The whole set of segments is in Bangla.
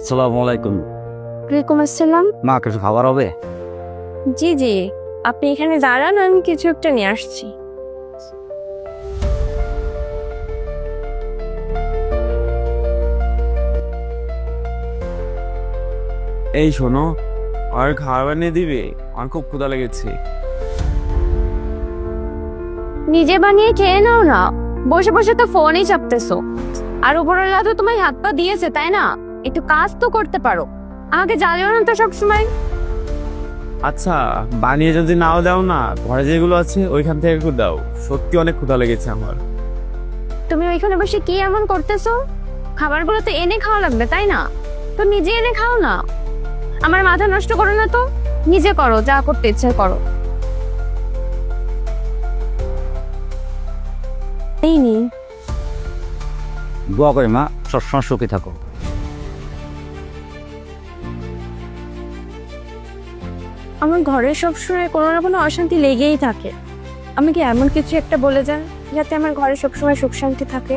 আসসালামু আলাইকুম। ওয়ালাইকুম আসসালাম। মা কিছু খাবার হবে? জি জি। আপনি এখানে দাঁড়ান আমি কিছু একটা নিয়ে আসছি। এই শোনো আর খাবার বানিয়ে দিবে? আমার খুব ক্ষুধা লেগেছে। নিজে বানিয়ে খেয়ে নাও না। বসে বসে তো ফোনই চাপতেছো। আর উপরওয়ালা তো তোমায় হাত পা দিয়েছে তাই না? একটু কাজ তো করতে পারো। আমাকে জ্বালিও না তো সবসময়। আচ্ছা বানিয়ে যদি নাও দাও না ঘরে যেগুলো আছে ওইখান থেকে একটু দাও। সত্যি অনেক ক্ষুধা লেগেছে আমার। তুমি ওইখানে বসে কি এমন করতেছো? খাবারগুলো তো এনে খাওয়া লাগবে তাই না? তো নিজে এনে খাও না। আমার মাথা নষ্ট করো না তো। নিজে করো যা করতে ইচ্ছে করো। এই নি। দোয়া করে মা সবসময় সুখী থাকো। আমার ঘরে সবসময় কোনো না কোনো অশান্তি লেগেই থাকে। আমি কি এমন কিছু একটা বলে যান যাতে আমার ঘরে সবসময় সুখ শান্তি থাকে?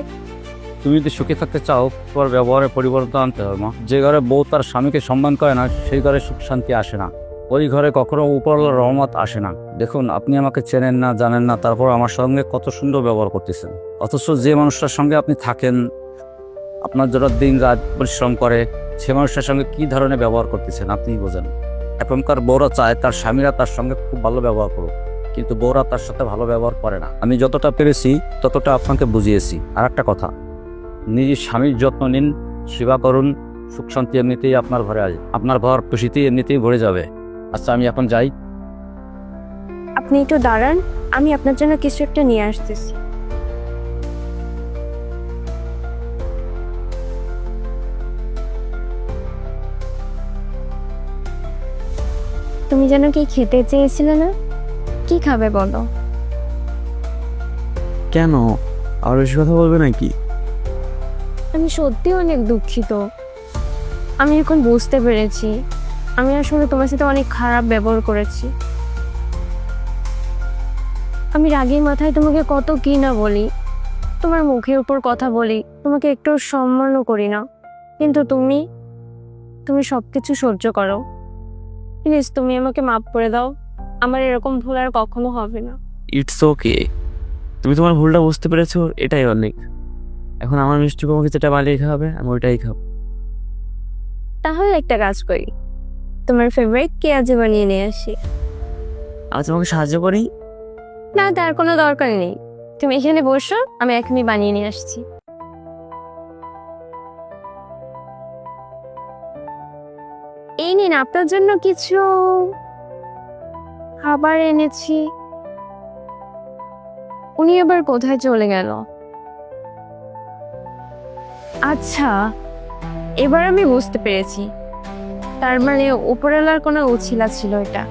তুমি যদি সুখী থাকতে চাও, তোমার ব্যবহারে পরিবর্তন আনতে হবে মা। যে ঘরে বউ তার স্বামীকে সম্মান করে না, সেই ঘরে সুখ শান্তি আসে না। ওই ঘরে কখনো উপরওয়ালার রহমত আসে না। দেখুন, আপনি আমাকে চেনেন না, জানেন না, তারপর আমার সঙ্গে কত সুন্দর ব্যবহার করতেছেন। অথচ যে মানুষটার সঙ্গে আপনি থাকেন, আপনার জন্য দিন রাত পরিশ্রম করে, সে মানুষটার সঙ্গে কি ধরনের ব্যবহার করতেছেন, আপনিই বোঝেন। এখনকার বউরা চায় তার স্বামীরা তার সঙ্গে খুব ভালো ব্যবহার করুক। কিন্তু বউরা তার সাথে ভালো ব্যবহার করে না। আমি যতটা পেরেছি, ততটা আপনাকে বুঝিয়েছি। আর একটা কথা, নিজের স্বামীর যত্ন নিন, সেবা করুন, সুখ শান্তি এমনিতেই আপনার ঘরে আসবে আপনার ঘর খুশিতেই এমনিতেই ভরে যাবে। আচ্ছা আমি এখন যাই। আপনি একটু দাঁড়ান, আমি আপনার জন্য কিছু একটা নিয়ে আসতেছি। তুমি যেন কি খেতে চেয়েছিলে না? কি খাবে বলো? কেন? আর বেশি কথা বলবে নাকি? আমি সত্যি অনেক দুঃখিত। আমি এখন বুঝতে পেরেছি। আমি আসলে তোমার সাথে অনেক খারাপ ব্যবহার করেছি। আমি রাগের মাথায় তোমাকে কত কি না বলি। তোমার মুখের উপর কথা বলি তোমাকে একটু সম্মানও করি না। কিন্তু তুমি তুমি সব কিছু সহ্য করো। প্লিজ তুমি আমাকে মাফ করে দাও। আমার এরকম ভুল আর কখনো হবে না। ইটস ওকে তুমি তোমার ভুলটা বুঝতে পেরেছ এটাই অনেক। এখন আমার মিষ্টি তোমাকে যেটা বানিয়ে খাবে আমি ওইটাই খাব। তাহলে একটা কাজ করি। তোমার ফেভারিট কেয়াজি বানিয়ে নিয়ে আসি? আজ তোমাকে সাহায্য করি। না তার কোনো দরকার নেই। তুমি এখানে বসো আমি এখনই বানিয়ে নিয়ে আসছি। এই নিন, আপনার জন্য কিছু খাবার এনেছি। উনি আবার কোথায় চলে গেল? আচ্ছা এবার আমি বুঝতে পেরেছি। তার মানে উপরওয়ালার কোনো উছিলা ছিল এটা।